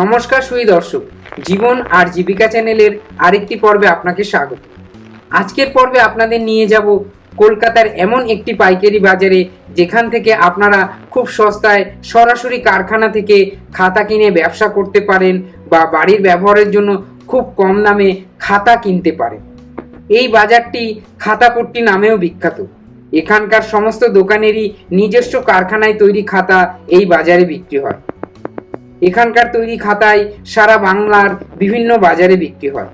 নমস্কার সুই দর্শক, জীবন আর জীবিকা চ্যানেলের আরেকটি পর্বে আপনাকে স্বাগত। আজকের পর্বে আপনাদের নিয়ে যাব কলকাতার এমন একটি পাইকারি বাজারে, যেখান থেকে আপনারা খুব সস্তায় সরাসরি কারখানা থেকে খাতা কিনে ব্যবসা করতে পারেন বা বাড়ির ব্যবহারের জন্য খুব কম দামে খাতা কিনতে পারেন। এই বাজারটি খাতাপট্টি নামেও বিখ্যাত। এখানকার সমস্ত দোকানেরই নিজস্ব কারখানায় তৈরি খাতা এই বাজারে বিক্রি হয়। এখানকার তৈরি খাতায় সারা বাংলার বিভিন্ন বাজারে বিক্রি হয়।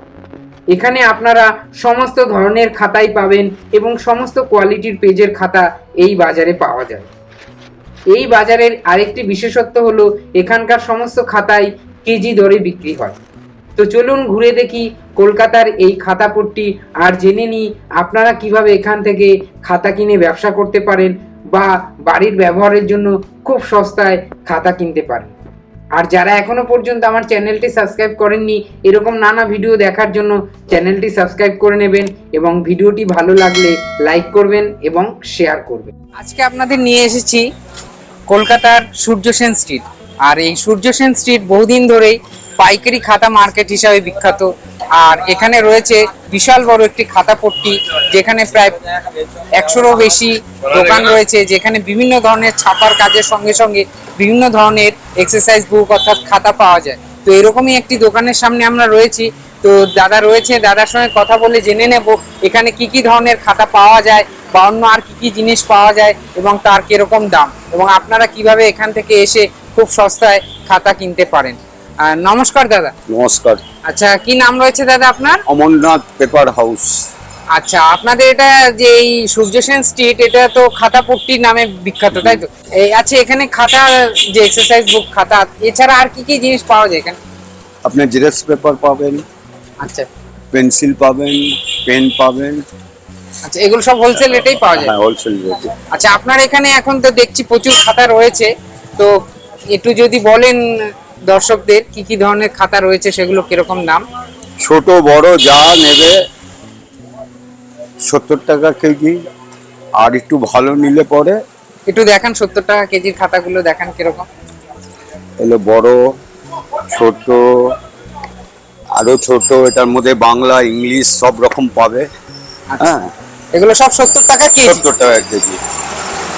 এখানে আপনারা সমস্ত ধরনের খাতাই পাবেন এবং সমস্ত কোয়ালিটির পেজের খাতা এই বাজারে পাওয়া যায়। এই বাজারের আরেকটি বিশেষত্ব হলো, এখানকার সমস্ত খাতাই কেজি দরে বিক্রি হয়। তো চলুন ঘুরে দেখি কলকাতার এই খাতাপট্টি আর জেনে নিই আপনারা কীভাবে এখান থেকে খাতা কিনে ব্যবসা করতে পারেন বা বাড়ির ব্যবহারের জন্য খুব সস্তায় খাতা কিনতে পারেন। আর যারা এখনও পর্যন্ত আমার চ্যানেলটি সাবস্ক্রাইব করেননি, এরকম নানা ভিডিও দেখার জন্য চ্যানেলটি সাবস্ক্রাইব করে নেবেন এবং ভিডিওটি ভালো লাগলে লাইক করবেন এবং শেয়ার করবেন। আজকে আপনাদের নিয়ে এসেছি কলকাতার সূর্য সেন স্ট্রিট। আর এই সূর্য সেন স্ট্রিট বহুদিন ধরেই পাইকারি খাতা মার্কেট হিসাবে বিখ্যাত। আর এখানে রয়েছে বিশাল বড় একটি খাতা পট্টি, যেখানে প্রায় একশোরও বেশি দোকান রয়েছে, যেখানে বিভিন্ন ধরনের ছাপার কাজের সঙ্গে সঙ্গে বিভিন্ন ধরনের এক্সারসাইজ বুক অর্থাৎ খাতা পাওয়া যায়। তো এরকমই একটি দোকানের সামনে আমরা রয়েছি। তো দাদা রয়েছে, দাদার সঙ্গে কথা বলে জেনে নেব এখানে কি কি ধরনের খাতা পাওয়া যায় বা অন্য আর কি কি জিনিস পাওয়া যায় এবং তার কীরকম দাম এবং আপনারা কীভাবে এখান থেকে এসে খুব সস্তায় খাতা কিনতে পারেন। নমস্কার দাদা। নমস্কার। আচ্ছা কি নাম রয়েছে দাদা আপনার? Amarnath paper house. আচ্ছা আপনাদের এটা যে এই সূর্য সেন স্ট্রিট এটা তো খাতা পট্টি নামে বিখ্যাত তাই তো? এই আচ্ছা এখানে খাতা যে এক্সারসাইজ বুক খাতা এছাড়া আর কি কি জিনিস পাওয়া যায় এখানে? আপনি জেরক্স পেপার পাবেন আচ্ছা। পেন্সিল পাবেন পেন পাবেন। আচ্ছা এগুলো সব হোলসেল রেটেই পাওয়া যায়? হ্যাঁ হোলসেল রেটে আচ্ছা আপনার এখানে এখন তো দেখছি প্রচুর খাতা রয়েছে তো একটু যদি বলেন দর্শকদের কি কি ধরনের খাতা রয়েছে সেগুলো কীরকম দাম? ছোট বড় যা নেবে। সত্তর টাকা কেজি। আর একটু ভালো নিলে পরে। একটু দেখান সত্তর টাকা কেজির খাতাগুলো দেখান কীরকম। এলো বড় ছোট আরও ছোট এটার মধ্যে বাংলা ইংলিশ সব রকম পাবে। আচ্ছা। হ্যাঁ। এগুলো সব সত্তর টাকা কেজি? সত্তর টাকা কেজি।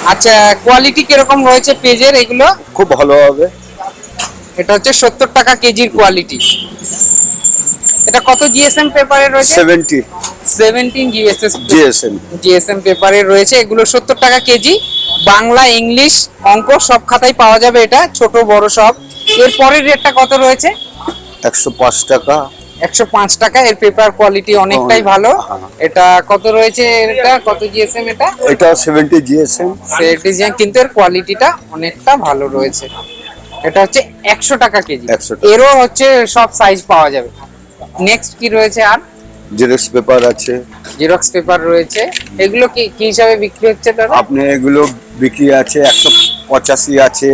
আচ্ছা কোয়ালিটি কীরকম রয়েছে পেজের এগুলো? খুব ভালো হবে। এটা হচ্ছে সত্তর টাকা কেজির কোয়ালিটি এটা কত জিএসএম পেপারে রয়েছে? Seventy seventeen GSS GSM GSM পেপারে রয়েছে। এগুলো সত্তর টাকা কেজি। বাংলা ইংলিশ অঙ্ক সব খাতায় পাওয়া যাবে এটা। ছোট বড় সব। এর পরের রেটটা কত রয়েছে? একশো পাঁচ টাকা। একশো পাঁচ টাকা। এর পেপার কোয়ালিটি অনেকটাই ভালো। হ্যাঁ। এটা কত রয়েছে এটা? কত জিএসএম এটা? এটা সেভেন্টি জিএসএম ডিজাইন কিন্তু এর কোয়ালিটিটা অনেকটা ভালো রয়েছে। এটা হচ্ছে একশো টাকা কেজি। 100 এরও হচ্ছে সব সাইজ পাওয়া যাবে। নেক্সট কি রয়েছে আর? জেরক্স পেপার আছে। জেরক্স পেপার রয়েছে। এগুলো কি কি হিসাবে বিক্রি হচ্ছে দাদা? আপনি এগুলো বিক্রি আছে একশো পঁচাশি আছে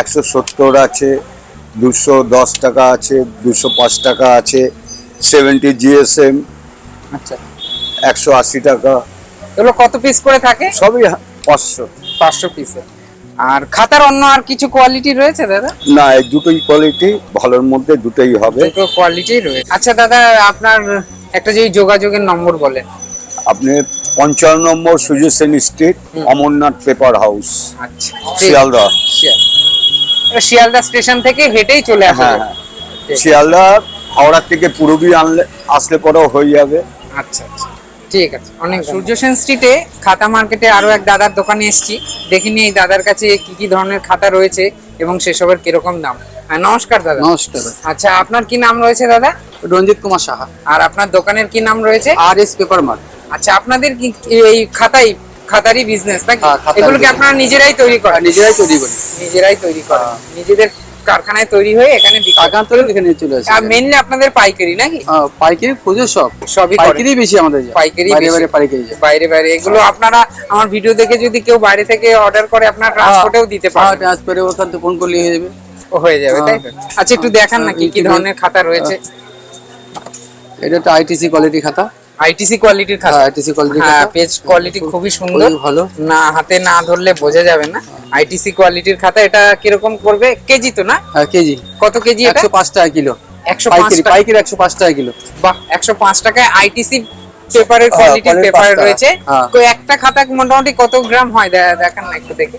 একশো সত্তর আছে দুশো দশ টাকা আছে দুশো পাঁচ টাকা আছে সেভেন্টি জিএসএম আচ্ছা। একশো আশি টাকা। এগুলো কত পিস করে থাকে? সবই পাঁচশো। পাঁচশো পিসে আর খাতার অন্য আর কিছু কোয়ালিটি রয়েছে দাদা? না এই দুটোই কোয়ালিটি ভালোর মধ্যে দুটোই হবে। দুটো কোয়ালিটি রয়েছে। আচ্ছা দাদা আপনার একটা যদি যোগাযোগের নম্বর বলেন। আপনি পঞ্চান্ন number Sujit street Amarnath paper house আচ্ছা। শিয়ালদা। শিয়াল শিয়ালদা স্টেশন থেকে হেঁটেই চলে আসা হ্যাঁ হ্যাঁ। শিয়ালদা হাওড়া থেকে পুরবি আনলে আসলে পরেও হয়ে যাবে। আচ্ছা আচ্ছা। ঠিক আছে অনেক সূর্য সেন স্ট্রিটে খাতা মার্কেটে আরও এক দাদার দোকানে এসেছি। দেখিনি এই দাদার কাছে কি কি ধরনের খাতা রয়েছে এবং সেসবের কীরকম দাম। হ্যাঁ, নমস্কার দাদা। নমস্কার আচ্ছা আপনার কি নাম রয়েছে দাদা? রঞ্জিত কুমার সাহা। আর আপনার দোকানের কি নাম রয়েছে? আর এস পেপার মার্ট আচ্ছা আপনাদের কি এই খাতাই খাতারই বিজনেস নাকি? হ্যাঁ, এগুলো কি। আপনারা নিজেরাই তৈরি করেন? নিজেরাই তৈরি করি। নিজেরাই তৈরি করেন। হ্যাঁ। নিজেদের কারখানায় তৈরি হয়ে এখানে বিক্রি করেন। তৈরি এখানে চলে আসে। আর মেনলি আপনাদের পাইকারি নাকি? পাইকারি খুঁজে সব সবই পাইকারি বেশি আমাদের পাইকারি বাইরে বাইরে পাইকারি বাইরে বাইরে। এগুলো আপনারা আমার ভিডিও দেখে যদি কেউ বাইরে থেকে অর্ডার করে আপনার ট্রান্সপোর্টেও দিতে পারেন ট্রান্সফারে ওখান থেকে ফোন করলে হয়ে যাবে। হয়ে যাবে তাই আচ্ছা একটু দেখান না কি কি ধরনের খাতা রয়েছে? এটা একটা আইটিসি কোয়ালিটি খাতা। আইটিসি কোয়ালিটির খাতা হ্যাঁ আইটিসি কোয়ালিটি হ্যাঁ পেজ কোয়ালিটি খুবই সুন্দর। ভালো। না হাতে না ধরলে বোঝা যাবে না। আইটিসি কোয়ালিটির খাতা এটা কীরকম করবে কেজি তো না? হ্যাঁ কেজি। কত কেজি এটা? একশো পাঁচ টাকা কিলো। একশো পাঁচ পাইকারি টাকা। পাইকারি একশো পাঁচ টাকা কিলো। বাহ একশো পাঁচ টাকায় আইটিসি পেপারের হ্যাঁ, কোয়ালিটির পেপার রয়েছে। হ্যাঁ। তো একটা খাতা মোটামুটি কত গ্রাম হয়? দেখান না একটু দেখে।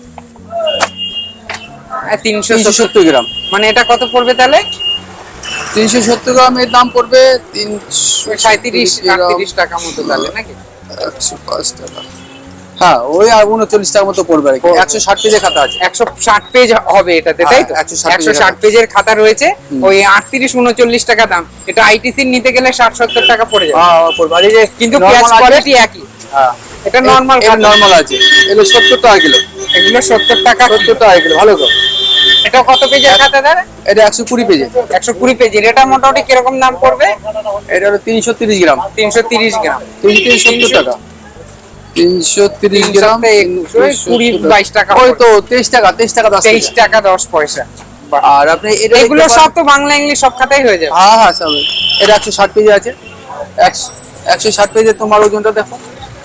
তিনশো তিনশো সত্তর গ্রাম। মানে এটা কত পড়বে তাহলে? তিনশো সত্তর গ্রামের দাম পড়বে তিনশো সাঁত্রিশ আটত্রিশ টাকা মতো তাহলে নাকি? একশো পাঁচ টাকা। হ্যাঁ ওই আর উনচল্লিশ টাকার মতো পড়বে আর কি। একশো ষাট পেজের খাতা আছে। একশো ষাট পেজ হবে এটাতে তাই তো? হ্যাঁ, 160 একশো ষাট পেজের খাতা রয়েছে ওই আটত্রিশ উনচল্লিশ টাকা দাম। এটা আইটিসি নিতে গেলে ষাট সত্তর টাকা পড়ে যাবে। হ্যাঁ পড়বে। যে কিন্তু পেঁয়াজ কোয়ালিটি একই। হ্যাঁ। এটা নর্মাল নর্মাল আছে। এগুলো সত্তর টাকা কিলো। এগুলো সত্তর টাকা। সত্তর টাকা কিলো ভালো তো। এটা কত পেজের খাতা দাদা? এটা একশো কুড়ি পেজে একশো কুড়ি পেজের। এটা মোটামুটি কীরকম দাম পড়বে? এটা হলো তিনশো তিরিশ গ্রাম। তিনশো তিরিশ গ্রাম। তিনশো সত্তর টাকা। তিনশো তিরিশ গ্রাম তিনশোতে একশো, কুড়ি, বাইশ টাকা ওই তো তেইশ টাকা তেইশ টাকা দশ তেইশ টাকা। টাকা দশ পয়সা। আর আপনি এটা এগুলো সব তো বাংলা ইংলিশ সব খাতাই হয়ে যাবে। হ্যাঁ হ্যাঁ সব। এটা একশো ষাট পেজে আছে। একশো একশো ষাট পেজে তোমার ওজনটা দেখো।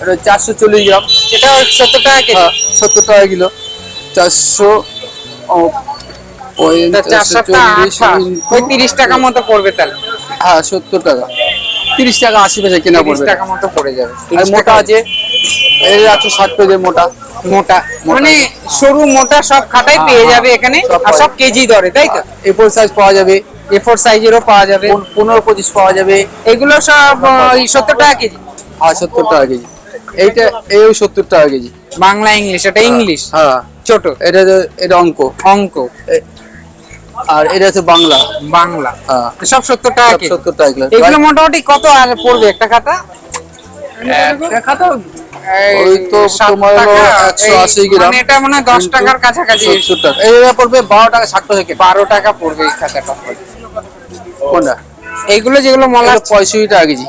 এটা চারশো চল্লিশ গ্রাম। এটা সত্তর টাকা কেজি। হ্যাঁ সত্তর টাকা কিলো। চারশো ও, ওই তা চার চারশো সাতটা চল্লিশ আঠা, into- ওই তিরিশ টাকা মতো পড়বে তাহলে। হ্যাঁ সত্তর টাকা। তিরিশ টাকা আশি পয়সা কেনা পড়বে। টাকা মতো পড়ে যাবে। আর মোটা আছে? এই একশো ষাট পেজের মোটা। মোটা। মানে সরু মোটা সব খাতাই হ্যাঁ, পেয়ে হ্যাঁ, যাবে এখানে সব আর সব কেজি দরে তাই তো? এ ফোর সাইজ পাওয়া যাবে। এ ফোর সাইজেরও পাওয়া যাবে। পনেরো পঁচিশ পাওয়া যাবে। এগুলো সব ওই সত্তর টাকা কেজি? আর সত্তর টাকা কেজি। এইটা এই সত্তর টাকা কেজি। বাংলা ইংলিশ এটা ইংলিশ হ্যাঁ। ছোট? এটা এটা অঙ্ক। অঙ্ক। আর এটা হচ্ছে বাংলা। বাংলা। হ্যাঁ। সব সত্তর টাকা কেজি সত্তর টাকা কিলো এগুলো মোটামুটি কত আর পড়বে একটা খাতা? দেখা তো ওই তো তোমার হলো টাকা, 180 এই গ্রাম। মানে এটা মনে দশ টাকার কাছাকাছি। সত্তর টাকা এইটা পড়বে বারো টাকা ষাট বারো টাকা পড়বে এই খাতাটা। কোনটা? এইগুলো যেগুলো মলা পঁয়ষট্টি টাকা কেজি।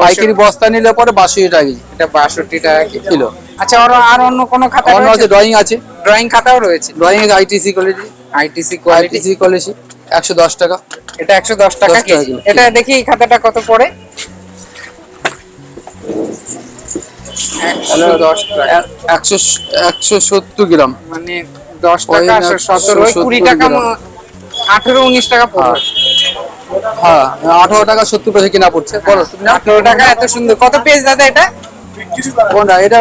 পাইকারি বস্তা নিলে পরে বাষট্টি টাকা কেজি। এটা বাষট্টি টাকা কিলো। আচ্ছা আর আর অন্য কোনো খাতা অন্য আছে ড্রয়িং আছে। ড্রয়িং খাতাও রয়েছে। Drawing ITC quality ITC quality. ITC quality একশো দশ টাকা। এটা একশো দশ টাকা 10 টাকা কেজি। কিলো। এটা দেখি এই খাতাটা কত পড়ে? একশো সত্তর গ্রাম। মানে দশ টাকা সতেরো কুড়ি টাকা আঠেরো উনিশ টাকা পড়বে হ্যাঁ। আঠারো টাকা সত্তর পয়সা কেনা পড়ছে। বলো। আঠেরো টাকা এত সুন্দর। কত পেজ দাদা এটা? কোনটা এটা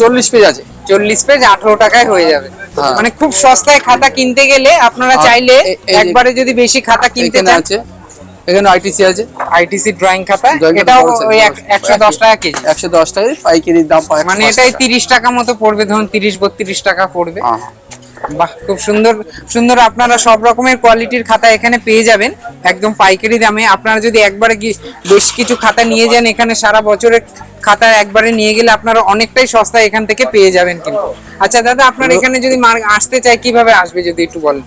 চল্লিশ পেজ আছে। চল্লিশ পেজ আঠেরো টাকায় হয়ে যাবে। হ্যাঁ। মানে খুব সস্তায় খাতা কিনতে গেলে আপনারা চাইলে একবারে যদি বেশি খাতা কিনতে চান আছে। এখানে আইটিসি আছে। আইটিসি ড্রয়িং খাতা। এটাও ওই বড় এক- size। একশো দশ টাকা কেজি। একশো দশ টাকায় পাইকারির দাম পায়। মানে এটাই তিরিশ টাকা মতো পড়বে ধরুন তিরিশ বত্রিশ টাকা পড়বে। হ্যাঁ। বাহ খুব সুন্দর সুন্দর আপনারা সব রকমের কোয়ালিটির খাতা এখানে পেয়ে যাবেন। একদম পাইকারি দামে। আপনারা যদি একবারে বেশ কিছু খাতা নিয়ে যান এখানে সারা বছরের খাতা একবারে নিয়ে গেলে আপনারা অনেকটাই সস্তা এখান থেকে পেয়ে যাবেন কিন্তু। আচ্ছা দাদা আপনার এখানে যদি আসতে চায় কীভাবে আসবে যদি একটু বলেন?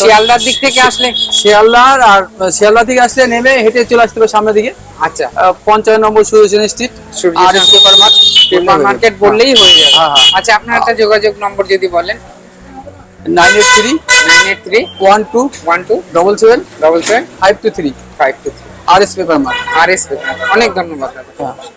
শিয়ালদার দিক থেকে আসলে শিয়ালদার আর শিয়ালদা থেকে আসলে নেমে হেঁটে চলে আসতে হবে সামনের দিকে। আচ্ছা। পঞ্চান্ন নম্বর সুরজন স্ট্রিট আর সেন- পেপার মার্কেট। বললেই হয়ে যাবে। হ্যাঁ, হ্যাঁ। আচ্ছা আপনার একটা যোগাযোগ নম্বর যদি বলেন। Nine eight three nine eight three one two one two double seven double seven five two three five two three. R S paper mart R S paper অনেক ধন্যবাদ হ্যাঁ।